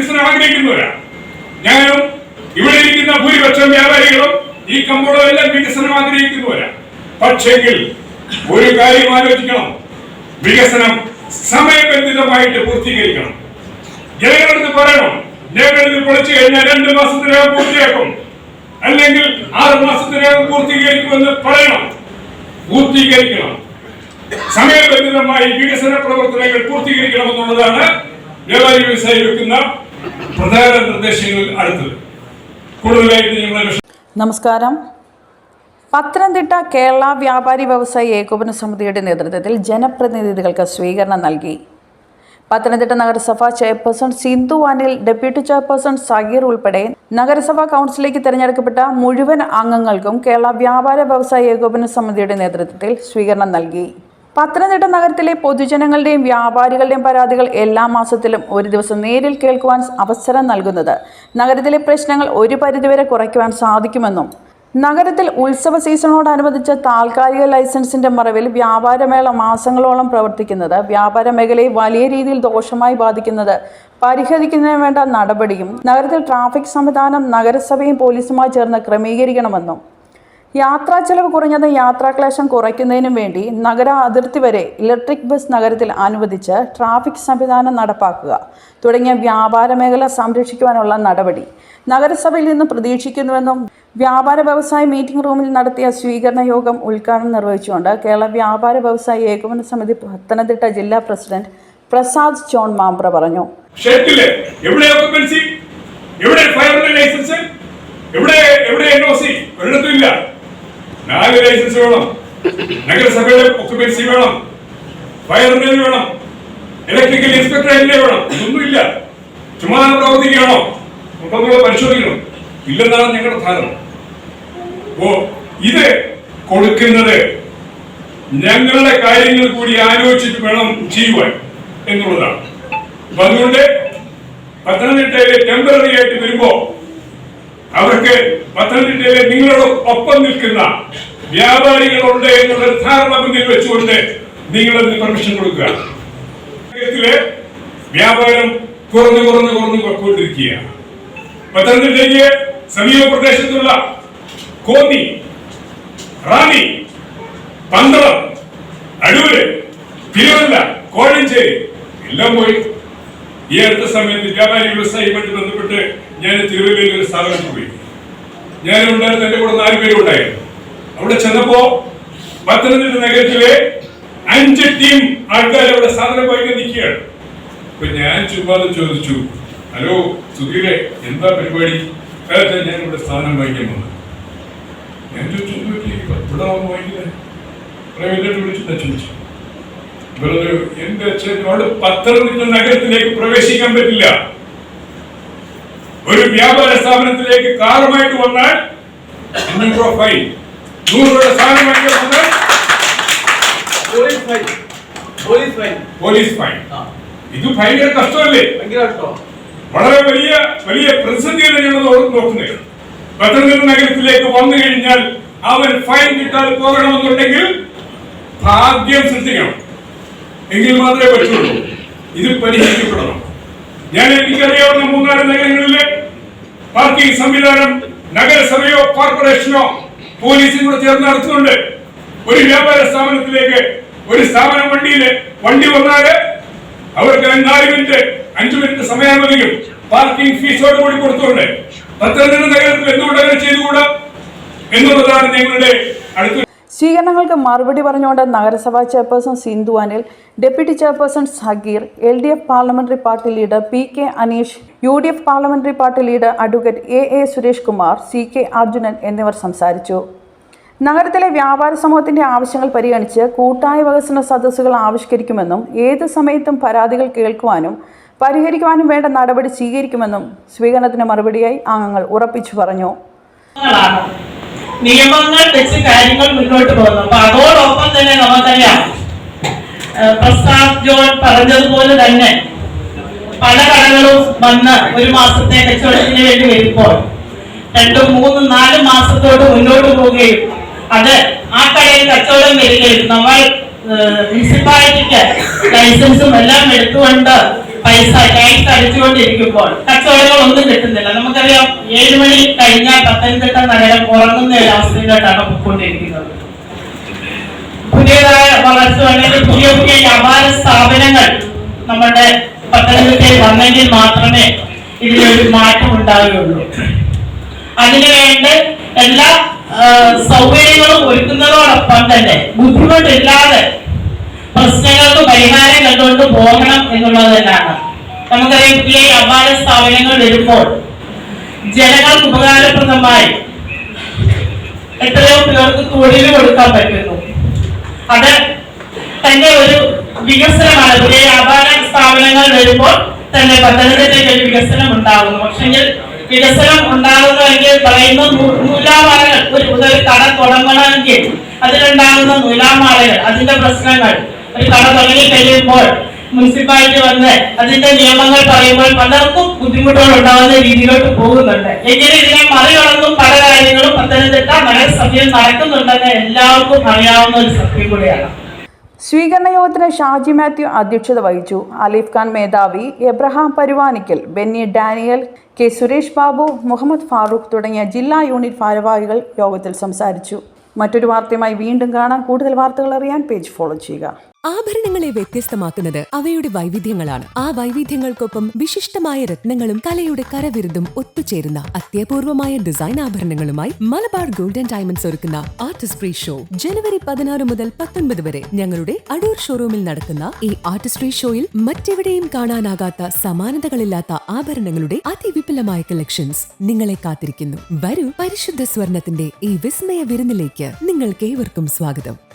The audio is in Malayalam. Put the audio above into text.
വികസനം ആഗ്രഹിക്കുന്നവരാണ് ഞാനും ഇവിടെ ഇരിക്കുന്ന ഭൂരിപക്ഷം വ്യാപാരികളും ഈ കമ്പോളം എല്ലാം വികസനം ആഗ്രഹിക്കുന്നവരാണ് പക്ഷെങ്കിൽ ഒരു കാര്യം ആലോചിക്കണം. വികസനം സമയബന്ധിതമായിട്ട് പൂർത്തീകരിക്കണം. ജനങ്ങളെടുത്ത് പറയണം. ജനങ്ങളിൽ പൊളിച്ചു കഴിഞ്ഞാൽ രണ്ട് മാസത്തിനകം പൂർത്തിയാക്കും. അല്ലെങ്കിൽ ആറ് മാസത്തിനകം പൂർത്തീകരിക്കുമെന്ന് പറയണം. പൂർത്തീകരിക്കണം. സമയബന്ധിതമായി വികസന പ്രവർത്തനങ്ങൾ പൂർത്തീകരിക്കണമെന്നുള്ളതാണ് വ്യാപാരി വ്യവസായി വെക്കുന്ന പ്രധാന നിർദ്ദേശങ്ങളിൽ അടുത്തത്. നമസ്കാരം. പത്തനംതിട്ട കേരള വ്യാപാരി വ്യവസായി ഏകോപന സമിതിയുടെ നേതൃത്വത്തിൽ ജനപ്രതിനിധികൾക്ക് സ്വീകരണം നൽകി. പത്തനംതിട്ട നഗരസഭ chairperson Sindhu Anil deputy chairperson Sageer ഉൾപ്പെടെ നഗരസഭാ കൗൺസിലേക്ക് തിരഞ്ഞെടുക്കപ്പെട്ട മുഴുവൻ അംഗങ്ങൾക്കും കേരള വ്യാപാര വ്യവസായി ഏകോപന സമിതിയുടെ നേതൃത്വത്തിൽ സ്വീകരണം നൽകി. പത്തനംതിട്ട നഗരത്തിലെ പൊതുജനങ്ങളുടെയും വ്യാപാരികളുടെയും പരാതികൾ എല്ലാ മാസത്തിലും ഒരു ദിവസം നേരിൽ കേൾക്കുവാൻ അവസരം നൽകുന്നത്. നഗരത്തിലെ പ്രശ്നങ്ങൾ ഒരു പരിധിവരെ കുറയ്ക്കുവാൻ സാധിക്കുമെന്നും നഗരത്തിൽ ഉത്സവ സീസണോടനുബന്ധിച്ച് താൽക്കാലിക ലൈസൻസിന്റെ മറവിൽ വ്യാപാരമേള മാസങ്ങളോളം പ്രവർത്തിക്കുന്നത് വ്യാപാര മേഖലയെ വലിയ രീതിയിൽ ദോഷമായി ബാധിക്കുന്നത് പരിഹരിക്കുന്നതിന് വേണ്ട നടപടിയും നഗരത്തിൽ ട്രാഫിക് സംവിധാനം നഗരസഭയും പോലീസുമായി ചേർന്ന് ക്രമീകരിക്കണമെന്നും യാത്രാ ചെലവ് കുറഞ്ഞത് യാത്രാക്ലേശം കുറയ്ക്കുന്നതിനും വേണ്ടി നഗര അതിർത്തി വരെ ഇലക്ട്രിക് ബസ് നഗരത്തിൽ അനുവദിച്ച് ട്രാഫിക് സംവിധാനം നടപ്പാക്കുക തുടങ്ങിയ വ്യാപാര മേഖല സംരക്ഷിക്കുവാനുള്ള നടപടി നഗരസഭയിൽ നിന്ന് പ്രതീക്ഷിക്കുന്നുവെന്നും വ്യാപാര വ്യവസായ മീറ്റിംഗ് റൂമിൽ നടത്തിയ സ്വീകരണ യോഗം ഉദ്ഘാടനം നിർവഹിച്ചുകൊണ്ട് കേരള വ്യാപാര വ്യവസായ ഏകോപന സമിതി പത്തനംതിട്ട ജില്ലാ പ്രസിഡന്റ് പ്രസാദ് ജോൺ മാമ്പ്ര പറഞ്ഞു. എവിടെ ലൈസൻസ് എവിടെ എവിടെ എൻ ഒ സി ഒരിടത്തും നാല് ലൈസൻസ് വേണം. നഗരസഭയുടെ ഒക്കുപെൻസി വേണം. ഫയറിന്റെ വേണം. ഇലക്ട്രിക്കൽ ഇൻസ്പെക്ടർ ഇൻസ്പെക്ടറിന്റെ വേണം. ഇതൊന്നുമില്ല. ചുമ്മാ പ്രവർത്തിക്കുകയാണോ? ഉണ്ടെന്നുള്ള പരിശോധിക്കണം. ഇല്ലെന്നാണ് ഞങ്ങളുടെ ധാരണ. ഓ ഇത് കൊടുക്കുന്നത് ഞങ്ങളുടെ കാര്യങ്ങൾ കൂടി ആലോചിച്ചിട്ട് വേണം ചെയ്യുവാൻ എന്നുള്ളതാണ്. അപ്പൊ അതുകൊണ്ട് പത്തനംതിട്ടയിലെ ടെമ്പററി ആയിട്ട് വരുമ്പോ അവർക്ക് പത്തനംതിട്ടയിലെ നിങ്ങളുടെ ഒപ്പം നിൽക്കുന്ന വ്യാപാരികളുണ്ട് എന്നുള്ള ധാരണ മുന്നിൽ വെച്ചുകൊണ്ട് നിങ്ങളതിന് പെർമിഷൻ കൊടുക്കുക. വ്യാപാരം കുറഞ്ഞു കുറഞ്ഞു കുറഞ്ഞു പോയിക്കൊണ്ടിരിക്കുകയാണ്. പത്തനംതിട്ടയ്ക്ക് സമീപ പ്രദേശത്തുള്ള കോന്നി റാണി പന്തളം അടൂര് തിരുവല്ല കോഴഞ്ചേരി എല്ലാം പോയി. ഈ അടുത്ത സമയത്ത് വ്യാപാരി വ്യവസായിയുമായിട്ട് ബന്ധപ്പെട്ട് ഞാൻ തിരുവല്ലയിൽ ഒരു സ്ഥാപനത്തിൽ പോയി. ഞാൻ ഉണ്ടായിരുന്ന എന്റെ കൂടെ നാല് പേരും ഉണ്ടായിരുന്നു. അവിടെ ചെന്നപ്പോ പത്തനംതിട്ട നഗരത്തിലെ അഞ്ച് ടീം ആൾക്കാർ അവിടെ സാധനം വാങ്ങിക്കാൻ നിൽക്കുകയാണ്. അപ്പൊ ഞാൻ ചുമ്മാതെ ചോദിച്ചു ഹലോ സുധീരെ എന്താ പരിപാടി? ഞാൻ ഇവിടെ സാധനം വാങ്ങിക്കാൻ വന്നു. ഞാൻ ചോദിച്ചു "എന്ത് പറ്റി? ഇവിടെ വാങ്ങിക്കുന്നത് പ്രൈവറ്റായിട്ട് വിളിച്ചിട്ടാ ചോദിച്ചു പറഞ്ഞു എന്റെ അച്ഛനോട് പത്തനംതിട്ട നഗരത്തിലേക്ക് പ്രവേശിക്കാൻ പറ്റില്ല. ഒരു വ്യാപാര സ്ഥാപനത്തിലേക്ക് കാറുമായിട്ട് വന്നാൽ അഞ്ഞൂറ് രൂപ ഫൈൻ നൂറ് രൂപയുടെ സാധനം വാങ്ങിക്കാൻ വന്നാൽ police fine. Police fine. Police fine. ആ. ഇത് ഭയങ്കര കഷ്ടമല്ലേ? ഭയങ്കര വളരെ വലിയ വലിയ പ്രതിസന്ധിയാണ് ഞങ്ങൾ നോക്കുന്നത്. പത്തനംതിട്ട നഗരത്തിലേക്ക് വന്നു കഴിഞ്ഞാൽ അവൻ ഫൈൻ കിട്ടാതെ പോകണമെന്നുണ്ടെങ്കിൽ ഭാഗ്യം സൃഷ്ടിക്കണം. എങ്കിൽ മാത്രമേ പറ്റുള്ളൂ. ഇത് പരിഹരിക്കപ്പെടണം. ഞാൻ എനിക്കറിയാവുന്ന മൂന്നാൽ നഗരങ്ങളിലെ പാർക്കിംഗ് സംവിധാനം നഗരസഭയോ കോർപ്പറേഷനോ പോലീസും കൂടെ ചേർന്ന് നടത്തുന്നുണ്ട്. ഒരു വ്യാപാര സ്ഥാപനത്തിലേക്ക് ഒരു സ്ഥാപന വണ്ടിയിൽ വണ്ടി വന്നാൽ അവർക്ക് നാല് മിനിറ്റ് അഞ്ചു മിനിറ്റ് സമയാനുമതിയും പാർക്കിംഗ് ഫീസോട് കൂടി കൊടുത്തുകൊണ്ട്. പത്തനംതിട്ട നഗരത്തിൽ എന്തുകൊണ്ട് അങ്ങനെ ചെയ്തുകൂടാ? എന്നുള്ളതാണ് ഞങ്ങളുടെ അടുത്ത സ്വീകരണങ്ങൾക്ക് മറുപടി പറഞ്ഞുകൊണ്ട് നഗരസഭാ chairperson Sindhu Anil deputy chairperson Sageer L D F parliamentary party leader P K Aneesh U D F parliamentary party leader advocate A A Suresh Kumar C K Arjunan എന്നിവർ സംസാരിച്ചു. നഗരത്തിലെ വ്യാപാര സമൂഹത്തിന്റെ ആവശ്യങ്ങൾ പരിഗണിച്ച് കൂട്ടായ വികസന സദസ്സുകൾ ആവിഷ്കരിക്കുമെന്നും ഏത് സമയത്തും പരാതികൾ കേൾക്കുവാനും പരിഹരിക്കുവാനും വേണ്ട നടപടി സ്വീകരിക്കുമെന്നും സ്വീകരണത്തിന് മറുപടിയായി അംഗങ്ങൾ ഉറപ്പിച്ചു പറഞ്ഞു. നിയമങ്ങൾ വെച്ച് കാര്യങ്ങൾ മുന്നോട്ട് പോകുന്നു. അപ്പൊ അതോടൊപ്പം തന്നെ നമുക്കറിയാം പ്രസാദ് ജോൺ പറഞ്ഞതുപോലെ തന്നെ പല കടകളും വന്ന് ഒരു മാസത്തെ കച്ചവടത്തിന് വേണ്ടി വരുമ്പോൾ രണ്ടും മൂന്നും നാലും മാസത്തോട് മുന്നോട്ട് പോവുകയും അത് ആ കടയിൽ കച്ചവടം വരികയും നമ്മൾ മുനിസിപ്പാലിറ്റിക്ക് ലൈസൻസും എല്ലാം എടുത്തുകൊണ്ട് പൈസ ടാക്സ് അടിച്ചുകൊണ്ടിരിക്കുമ്പോൾ കച്ചവടങ്ങളൊന്നും കിട്ടുന്നില്ല. നമുക്കറിയാം ഏഴ് മണി കഴിഞ്ഞാൽ പത്തനംതിട്ട നഗരം ഉറങ്ങുന്ന ഒരു അവസ്ഥയിലോട്ടാണ് പോയിക്കൊണ്ടിരിക്കുന്നത്. പുതിയതായ വളർച്ച അല്ലെങ്കിൽ പുതിയ പുതിയ വ്യാപാര സ്ഥാപനങ്ങൾ നമ്മുടെ പത്തനംതിട്ടയിൽ വന്നെങ്കിൽ മാത്രമേ ഇതിലൊരു മാറ്റം ഉണ്ടാവുകയുള്ളൂ. അതിനുവേണ്ട എല്ലാ സൗകര്യങ്ങളും ഒരുക്കുന്നതോടൊപ്പം തന്നെ ബുദ്ധിമുട്ടില്ലാതെ പ്രശ്നങ്ങൾക്ക് പരിഹാരം കണ്ടുകൊണ്ട് പോകണം എന്നുള്ളത് തന്നെയാണ്. നമുക്കറിയാം ഈ അപാര സ്ഥാപനങ്ങൾ വരുമ്പോൾ ജനങ്ങൾക്ക് ഉപകാരപ്രദമായി എത്രയോ പേർക്ക് തൊഴിൽ കൊടുക്കാൻ പറ്റുന്നു. അത് തന്നെ ഒരു വികസനമാണ്. പുതിയ വ്യാപാര സ്ഥാപനങ്ങൾ വരുമ്പോൾ തന്നെ പത്തനംതിട്ടയ്ക്ക് ഒരു വികസനം ഉണ്ടാകുന്നു. പക്ഷെങ്കിൽ വികസനം ഉണ്ടാകുന്നുവെങ്കിൽ പറയുന്ന നൂലാമാലകൾ ഒരു ഒരു കട തുടങ്ങണമെങ്കിൽ അതിലുണ്ടാകുന്ന നൂലാമാലകൾ അതിന്റെ പ്രശ്നങ്ങൾ ഒരു കട തുടങ്ങി കഴിയുമ്പോൾ മുനിസിപ്പാലിറ്റി വന്ന് അതിന്റെ നിയമങ്ങൾ പറയുമ്പോൾ പലർക്കും ബുദ്ധിമുട്ടുകൾ ഉണ്ടാകുന്ന രീതിയിലോട്ട് പോകുന്നുണ്ട്. എങ്കിലും ഇതിനെ മറികടന്നും പല കാര്യങ്ങളും പത്തനംതിട്ട നഗരസഭയിൽ നടക്കുന്നുണ്ടെന്ന് എല്ലാവർക്കും അറിയാവുന്ന ഒരു സത്യം കൂടിയാണ്. സ്വീകരണ യോഗത്തിന് ഷാജി മാത്യു അധ്യക്ഷത വഹിച്ചു. അലീഫ് ഖാൻ മേധാവി എബ്രഹാം പരുവാനിക്കൽ ബെന്നി ഡാനിയൽ കെ സുരേഷ് ബാബു മുഹമ്മദ് ഫാറൂഖ് തുടങ്ങിയ ജില്ലാ യൂണിറ്റ് ഭാരവാഹികൾ യോഗത്തിൽ സംസാരിച്ചു. മറ്റൊരു വാർത്തയുമായി വീണ്ടും കാണാം. കൂടുതൽ വാർത്തകൾ അറിയാൻ പേജ് ഫോളോ ചെയ്യുക. ആഭരണങ്ങളെ വ്യത്യസ്തമാക്കുന്നത് അവയുടെ വൈവിധ്യങ്ങളാണ്. ആ വൈവിധ്യങ്ങൾക്കൊപ്പം വിശിഷ്ടമായ രത്നങ്ങളും കലയുടെ കരവിരുതും ഒത്തുചേരുന്ന അത്യപൂർവമായ ഡിസൈൻ ആഭരണങ്ങളുമായി മലബാർ ഗോൾഡൻ ഡയമണ്ട്സ് ഒരുക്കുന്ന ആർട്ടിസ്ട്രി ഷോ ജനുവരി പതിനാറ് മുതൽ പത്തൊൻപത് വരെ ഞങ്ങളുടെ അടൂർ ഷോറൂമിൽ നടക്കുന്ന ഈ ആർട്ടിസ്ട്രി ഷോയിൽ മറ്റെവിടെയും കാണാനാകാത്ത സമാനതകളില്ലാത്ത ആഭരണങ്ങളുടെ അതിവിപുലമായ കളക്ഷൻസ് നിങ്ങളെ കാത്തിരിക്കുന്നു. വരൂ പരിശുദ്ധ സ്വർണത്തിന്റെ ഈ വിസ്മയ വിരുന്നിലേക്ക് നിങ്ങൾക്കേവർക്കും സ്വാഗതം.